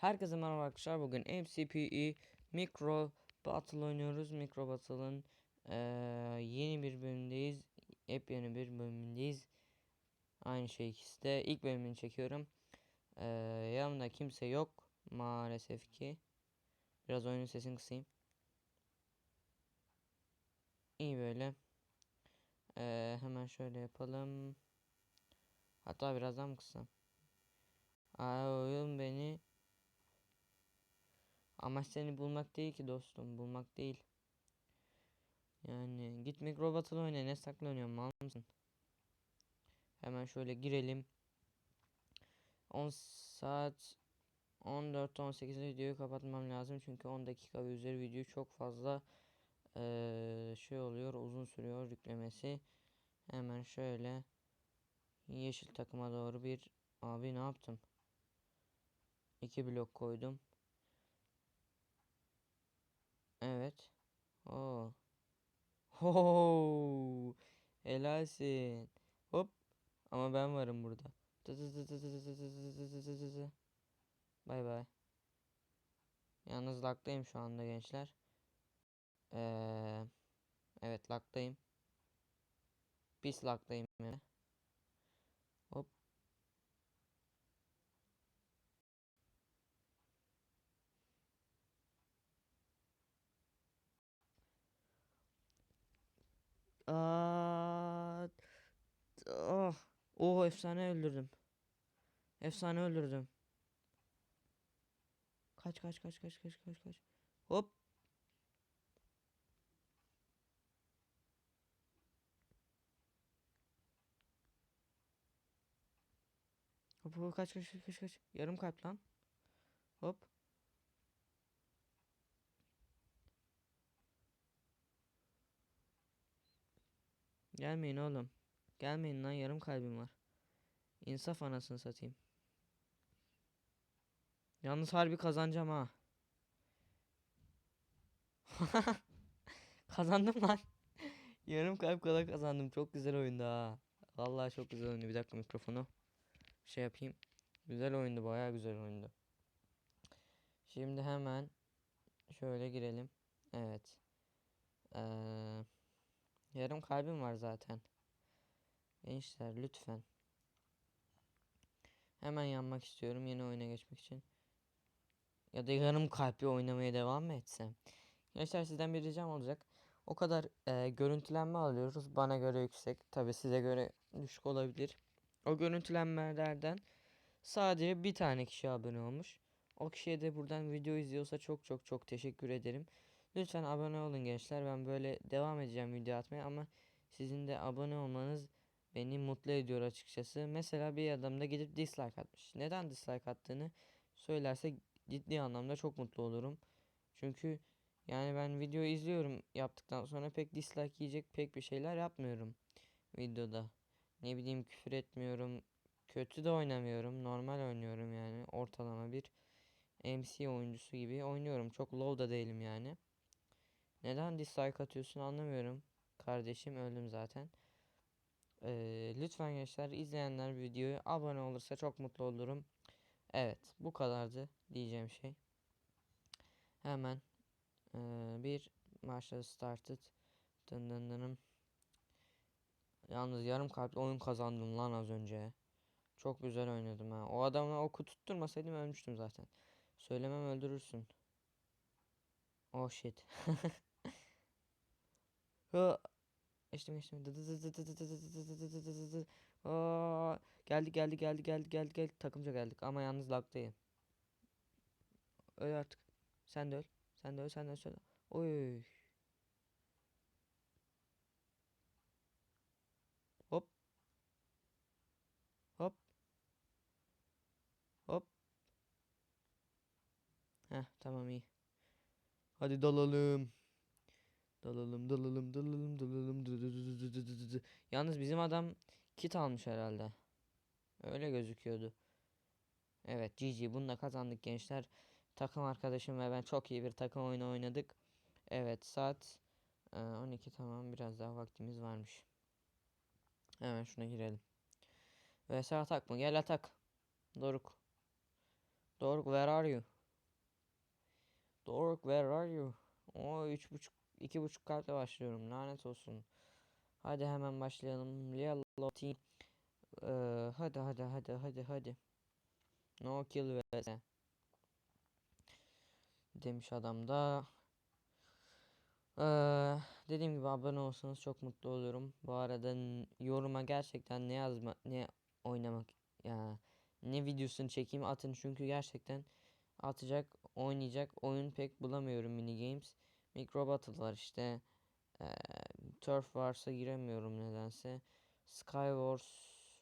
Herkese merhaba arkadaşlar. Bugün MCPE Micro Battle oynuyoruz. Micro Battle'ın eee, yeni bir bölümündeyiz. Yepyeni bir bölümündeyiz. Aynı şey ikisi de. İlk bölümünü çekiyorum. Eee yanımda kimse yok. Maalesef ki. Biraz oyunun sesini kısayım. İyi böyle. Eee, hemen şöyle yapalım. Hatta birazdan mı kıssam? Aa, oyun beni Amaç seni bulmak değil ki dostum. Bulmak değil. Yani git Microbattle oyna. Ne saklanıyorsun mal mısın? Hemen şöyle girelim. 10 saat 14-18 videoyu kapatmam lazım. Çünkü 10 dakika ve üzeri video çok fazla eee, şey oluyor. Uzun sürüyor yüklemesi. Hemen şöyle yeşil takıma doğru bir abi ne yaptım? 2 blok koydum. Evet. Oo. Ho. Helalsin. Hop. Ama ben varım burada. Bay bay. Yalnız laktayım şu anda gençler. Ee, evet laktayım. Pis laktayım yani. Aa, oh. Oh efsane öldürdüm. Efsane öldürdüm. Kaç kaç kaç kaç kaç kaç kaç. Hop. Hop hop kaç kaç kaç kaç. Yarım kalp lan. Hop. Gelmeyin oğlum. Gelmeyin lan yarım kalbim var. İnsaf anasını satayım. Yalnız harbi kazanacağım ha. Kazandım lan. Yarım kalp kala kazandım. Çok güzel oyundu ha. Vallahi çok güzel oyundu. Bir dakika mikrofonu şey yapayım. Güzel oyundu. Bayağı güzel oyundu. Şimdi hemen şöyle girelim. Evet. Ee, yarım kalbim var zaten. Gençler lütfen. Hemen yanmak istiyorum yeni oyuna geçmek için. Ya da yarım kalpli oynamaya devam mı etsem? Gençler sizden bir ricam olacak. O kadar e, görüntülenme alıyoruz. Bana göre yüksek. Tabi size göre düşük olabilir. O görüntülenmelerden sadece bir tane kişi abone olmuş. O kişiye de buradan video izliyorsa çok çok çok teşekkür ederim. Lütfen abone olun gençler. Ben böyle devam edeceğim video atmaya ama sizin de abone olmanız beni mutlu ediyor açıkçası. Mesela bir adam da gidip dislike atmış. Neden dislike attığını söylerse ciddi anlamda çok mutlu olurum. Çünkü yani ben video izliyorum yaptıktan sonra pek dislike yiyecek pek bir şeyler yapmıyorum videoda. Ne bileyim küfür etmiyorum. Kötü de oynamıyorum. Normal oynuyorum yani. Ortalama bir MC oyuncusu gibi oynuyorum. Çok low da değilim yani. Neden dislike atıyorsun anlamıyorum. Kardeşim öldüm zaten. Ee, lütfen gençler izleyenler videoyu abone olursa çok mutlu olurum. Evet bu kadardı diyeceğim şey. Hemen ee, bir maçta started. Dın dın dınım. Yalnız yarım kalpli oyun kazandım lan az önce. Çok güzel oynadım ha. O adama oku tutturmasaydım ölmüştüm zaten. Söylemem öldürürsün. Oh shit. Geçtim geçtim. Geldik geldik geldik geldik geldik geldik. Takımca geldik ama yalnız laktayım. Öl artık. Sen de öl. Sen de öl sen de öl. Sen de öl. Oy. Hop. Hop. Hop. Heh tamam iyi. Hadi dalalım. Dalalım dalalım dalalım dalalım. Yalnız bizim adam kit almış herhalde. Öyle gözüküyordu. Evet GG bunu kazandık gençler. Takım arkadaşım ve ben çok iyi bir takım oyunu oynadık. Evet saat e, 12 tamam biraz daha vaktimiz varmış. Hemen şuna girelim. VS atak mı? Gel atak. Doruk. Doruk where are you? Doruk where are you? O üç buçuk iki buçuk kalple başlıyorum lanet olsun. Hadi hemen başlayalım. Yellow team. Ee, hadi hadi hadi hadi hadi. No kill vs. Demiş adam da. Ee, dediğim gibi abone olsanız çok mutlu olurum. Bu arada yoruma gerçekten ne yazma ne oynamak ya ne videosunu çekeyim atın çünkü gerçekten atacak oynayacak oyun pek bulamıyorum mini games. Micro Battle var işte. Ee, Turf varsa giremiyorum nedense. Skywars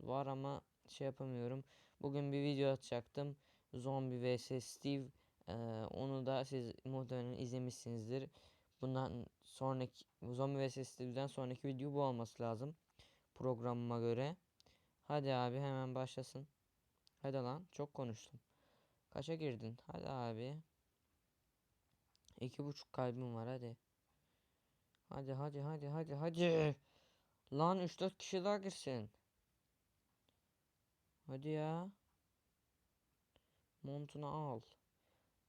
var ama şey yapamıyorum. Bugün bir video atacaktım. Zombie vs Steve. Ee, onu da siz muhtemelen izlemişsinizdir. Bundan sonraki Zombie vs Steve'den sonraki video bu olması lazım. Programıma göre. Hadi abi hemen başlasın. Hadi lan çok konuştum. Kaça girdin? Hadi abi. İki buçuk kalbim var hadi. Hadi hadi hadi hadi hadi. Lan 3-4 kişi daha girsin. Hadi ya. Montunu al.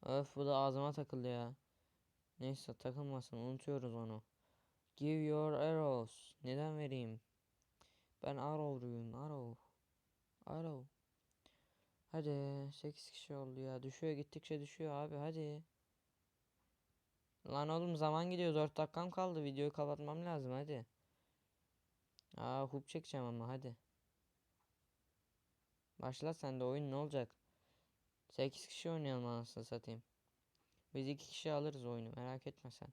Öf bu da ağzıma takıldı ya. Neyse takılmasın unutuyoruz onu. Give your arrows. Neden vereyim? Ben arrow'luyum arrow. Arrow. Hadi 8 kişi oldu ya. Düşüyor gittikçe düşüyor abi hadi. Lan oğlum zaman gidiyor 4 dakikam kaldı. Videoyu kapatmam lazım hadi. Aa hoop çekeceğim ama hadi. Başla sen de oyun ne olacak? 8 kişi oynayalım anasını satayım. Biz 2 kişi alırız oyunu merak etme sen.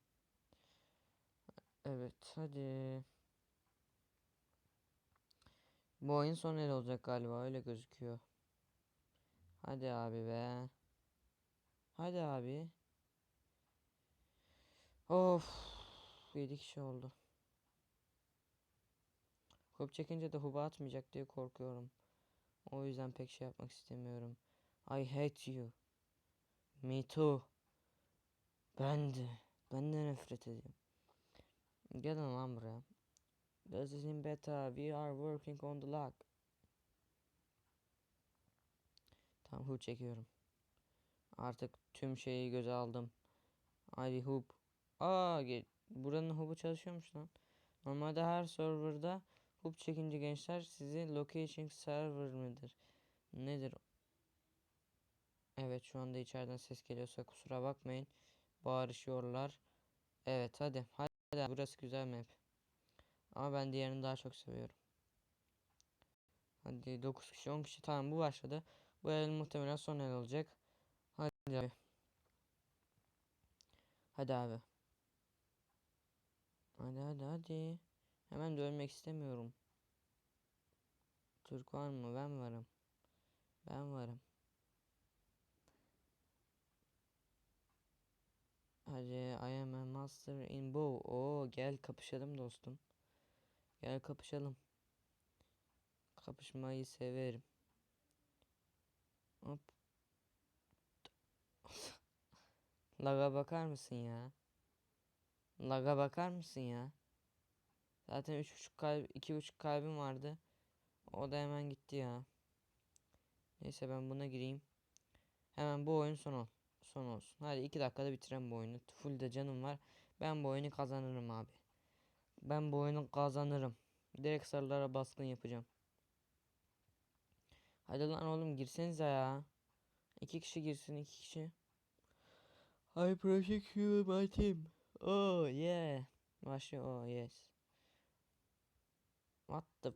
Evet hadi. Bu oyun son el olacak galiba öyle gözüküyor. Hadi abi be. Hadi abi. Of. 7 kişi oldu. Hub çekince de huba atmayacak diye korkuyorum. O yüzden pek şey yapmak istemiyorum. I hate you. Me too. Ben de. Ben de nefret ediyorum. Gelin lan buraya. This is in beta. We are working on the lock. Tamam hub çekiyorum. Artık tüm şeyi göze aldım. Hadi hub. Aa, buranın hub'u çalışıyormuş lan. Normalde her serverda hub çekince gençler sizi location server mıdır? Nedir? Evet şu anda içeriden ses geliyorsa kusura bakmayın. Bağırışıyorlar. Evet hadi. Hadi burası güzel map. Ama ben diğerini daha çok seviyorum. Hadi 9 kişi 10 kişi tamam bu başladı. Bu el muhtemelen son el olacak. Hadi abi. Hadi abi. Hadi hadi hadi. Hemen de ölmek istemiyorum. Türk var mı? Ben varım. Ben varım. Hadi I am a master in bow. Oo gel kapışalım dostum. Gel kapışalım. Kapışmayı severim. Hop. Laga bakar mısın ya? Laga bakar mısın ya? Zaten üç buçuk kalp, iki buçuk kalbim vardı. O da hemen gitti ya. Neyse ben buna gireyim. Hemen bu oyun son ol. Son olsun. Hadi iki dakikada bitirelim bu oyunu. Full de canım var. Ben bu oyunu kazanırım abi. Ben bu oyunu kazanırım. Direkt sarılara baskın yapacağım. Hadi lan oğlum girsenize ya. İki kişi girsin iki kişi. I protect you my team. Oh yeah. Başlıyor. Oh yes. What the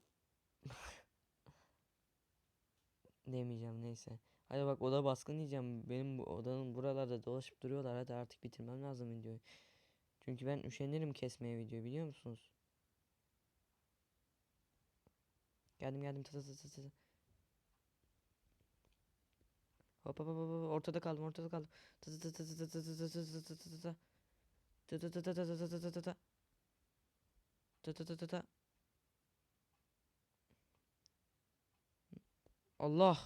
demeyeceğim neyse. Hadi bak oda baskın diyeceğim. Benim bu odanın buralarda dolaşıp duruyorlar. Hadi artık bitirmem lazım videoyu. Çünkü ben üşenirim kesmeye video biliyor musunuz? Geldim geldim tı tı tı tı hop hop hop. ortada kaldım ortada kaldım. Tı tı tı tı tı tı tı tı tı tı tı tı Tı tı tı tı tı tı tı tı tı tı. Tı tı tı tı tı. Allah.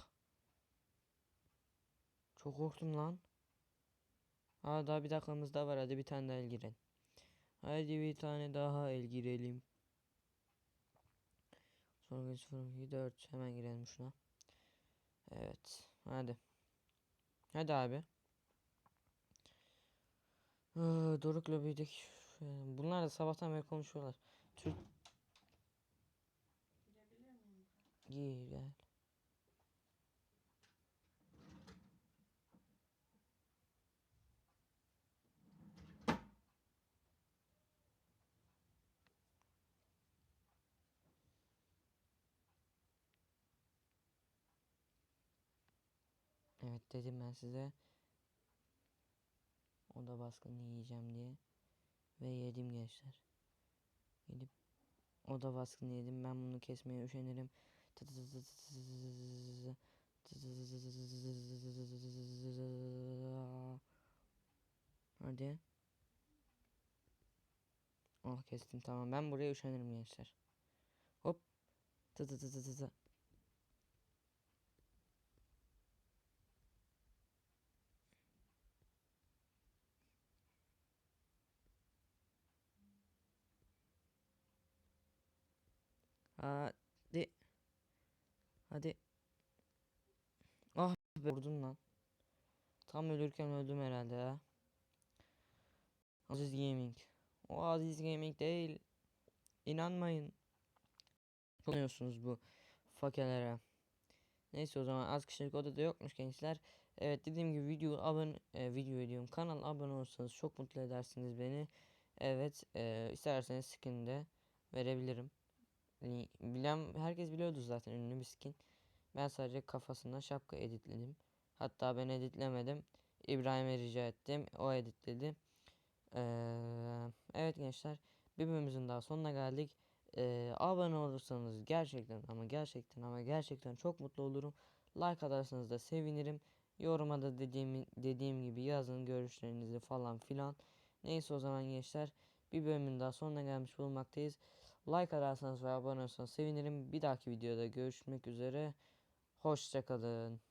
Çok korktum lan. Ha daha bir dakikamız daha var. Hadi bir tane daha el girelim. Hadi bir tane daha el girelim. Sonra 0 2 4 hemen girelim şuna. Evet. Hadi. Hadi abi. Ee, Doruk'la büyüdük. Ee, Bunlar da sabahtan beri konuşuyorlar. Türk Gir gel. Evet dedim ben size. Oda baskını yiyeceğim diye. Ve yedim gençler. Yedip oda baskını yedim. Ben bunu kesmeye üşenirim. Hadi. Oh kestim tamam. Ben buraya üşenirim gençler. Hop. Tı tı tı tı tı Hadi. Hadi. Ah be vurdun lan. Tam ölürken öldüm herhalde ya. Aziz Gaming. O Aziz Gaming değil. İnanmayın. Çok bu fakelere. Neyse o zaman az kişilik odada yokmuş gençler. Evet dediğim gibi video abone e, video diyorum kanala abone olursanız çok mutlu edersiniz beni. Evet e, isterseniz skin de verebilirim. Hani bilen herkes biliyordu zaten ünlü bir skin. Ben sadece kafasına şapka editledim. Hatta ben editlemedim. İbrahim'e rica ettim. O editledi. Ee, evet gençler. Bir bölümümüzün daha sonuna geldik. Ee, abone olursanız gerçekten ama gerçekten ama gerçekten çok mutlu olurum. Like atarsanız da sevinirim. Yoruma da dediğim, dediğim gibi yazın görüşlerinizi falan filan. Neyse o zaman gençler. Bir bölümün daha sonuna gelmiş bulunmaktayız. Like atarsanız ve abone olursanız sevinirim. Bir dahaki videoda görüşmek üzere. Hoşçakalın.